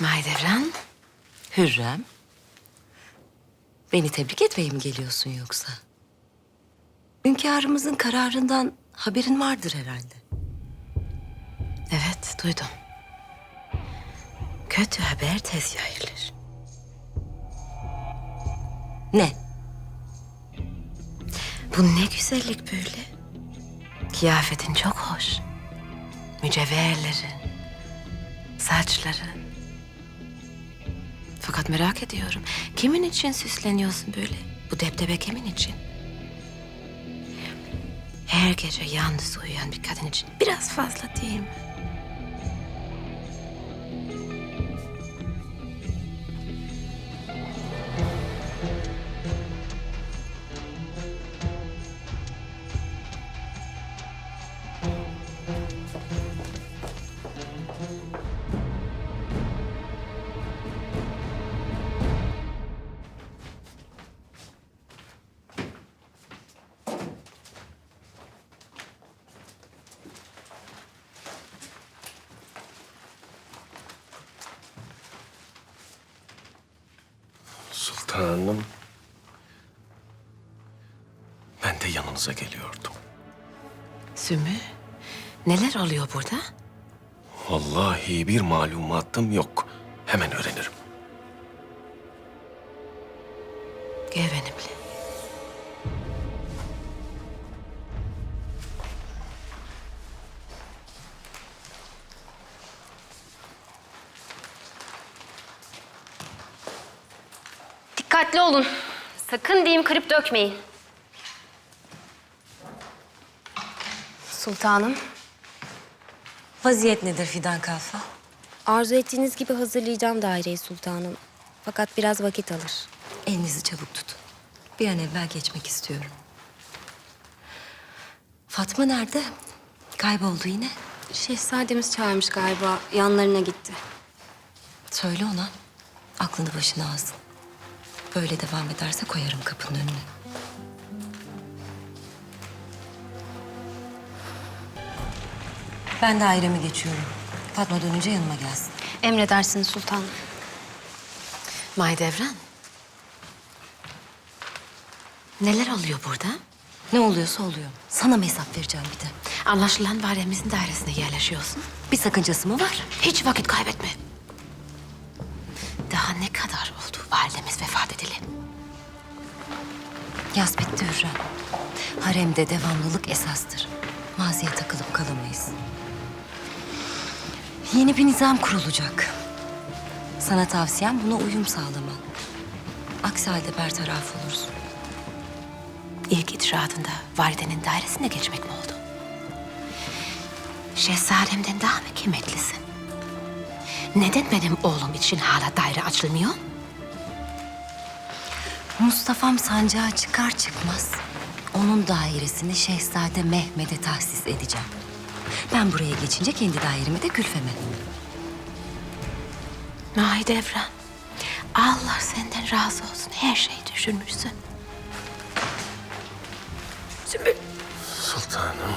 Mahidevran, Hürrem. Beni tebrik etmeye mi geliyorsun yoksa? Hünkârımızın kararından haberin vardır herhalde. Evet, duydum. Kötü haber tez yayılır. Ne? Bu ne güzellik böyle. Kıyafetin çok hoş. Mücevherlerin, saçların. Fakat merak ediyorum. Kimin için süsleniyorsun böyle? Bu deptebe kimin için? Her gece yalnız uyuyan bir kadın için biraz fazla değil mi? Sultanım. Ben de yanınıza geliyordum. Sümbül, neler oluyor burada? Vallahi bir malumatım yok. Hemen öğrenirim. Gel benimle. Dikkatli olun. Sakın diyeyim kırıp dökmeyin. Sultanım, Vaziyet nedir Fidan Kalfa? arzu ettiğiniz gibi hazırlayacağım daireyi sultanım. Fakat biraz vakit alır. Elinizi çabuk tutun. Bir an evvel geçmek istiyorum. Fatma nerede? Kayboldu yine. Şehzademiz çağırmış galiba. Yanlarına gitti. Söyle ona. Aklını başına alsın. Böyle devam ederse koyarım kapının önüne. Ben daireme geçiyorum. Fatma dönünce yanıma gelsin. Emredersiniz sultanım. Mahidevran. Neler oluyor burada? Ne oluyorsa oluyor. Sana mı hesap vereceğim bir de? Anlaşılan validemizin dairesine yerleşiyorsun. Bir sakıncası mı var? Hiç vakit kaybetme. Daha ne kadar validemiz vefat edeli? Yaz bitti Hürrem. Haremde devamlılık esastır. Maziye takılıp kalamayız. Yeni bir nizam kurulacak. Sana tavsiyem buna uyum sağlaman. Aksi halde bertaraf olursun. İlk icraatında validenin dairesine geçmek mi oldu? Şehzademden daha mı kıymetlisin? Neden benim oğlum için hala daire açılmıyor? Mustafa'm sancağa çıkar çıkmaz onun dairesini Şehzade Mehmet'e tahsis edeceğim. Ben buraya geçince kendi dairemi de Gülfem'e. Mahidevran, Allah senden razı olsun. Her şeyi düşünmüşsün. Sultanım.